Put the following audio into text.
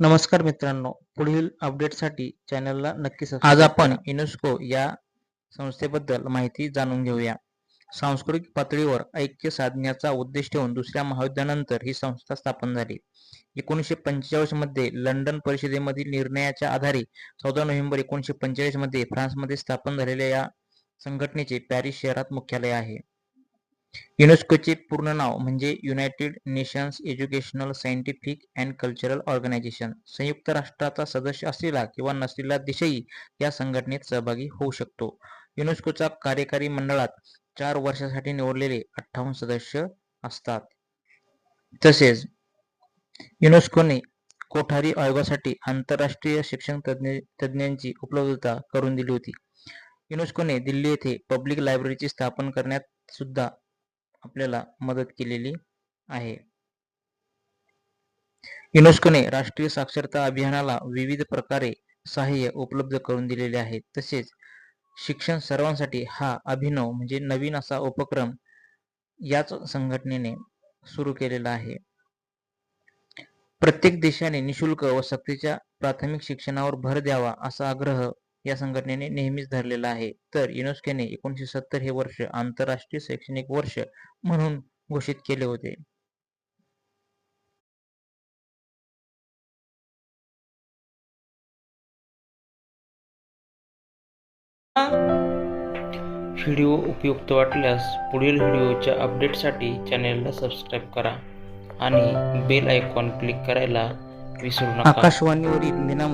नमस्कार मित्रांनो पुढील अपडेटसाठी चॅनलला नक्की सबस्क्राईब आज आपण युनेस्को या संस्थेबद्दल माहिती जाणून घेऊया. सांस्कृतिक पातळीवर ऐक्य साधण्याचा उद्देश ठेवून दुसऱ्या महायुद्धानंतर ही संस्था स्थापन झाली. एकोणीसशे पंचेचाळीसमध्ये लंडन परिषदेमधील निर्णयाच्या आधारे चौदा नोव्हेंबर एकोणीसशे पंचेचाळीसमध्ये फ्रान्समध्ये स्थापन झालेल्या या संघटनेचे पॅरिस शहरात मुख्यालय आहे. युनेस्कोचे पूर्ण नाव म्हणजे United Nations Educational Scientific and Cultural Organization. संयुक्त राष्ट्राचा सदस्य असलेला किंवा नसलेला देशही या संघटनेत सहभागी होऊ शकतो. युनेस्कोच्या कार्यकारी मंडळात चार वर्षासाठी निवडलेले अठ्ठावन्न सदस्य असतात. तसेच युनेस्कोने कोठारी आयोगासाठी आंतरराष्ट्रीय शिक्षण तज्ञ तज्ञांची उपलब्धता करून दिली होती. युनेस्कोने दिल्ली येथे पब्लिक लायब्ररीची स्थापन करण्यात सुद्धा आपल्याला मदत केलेली आहे. युनेस्कोने राष्ट्रीय साक्षरता अभियानाला विविध प्रकारे सहाय्य उपलब्ध करून दिलेले आहे. तसेच शिक्षण सर्वांसाठी हा अभिनव म्हणजे नवीन असा उपक्रम याच संघटनेने सुरू केलेला आहे. प्रत्येक देशाने निशुल्क व सक्तीच्या प्राथमिक शिक्षणावर भर द्यावा असा आग्रह या संघटनेने नेहमीच धरलेला आहे. तर युनेस्कोने एकोणीसशे सत्तर हे वर्ष आंतरराष्ट्रीय शैक्षणिक वर्ष म्हणून घोषित केले होते. व्हिडिओ उपयुक्त वाटल्यास पुढील व्हिडिओच्या अपडेटसाठी चॅनेलला सबस्क्राईब करा आणि बेल आयकॉन क्लिक करायला विसरू नका. आकाशवाणीवरील विना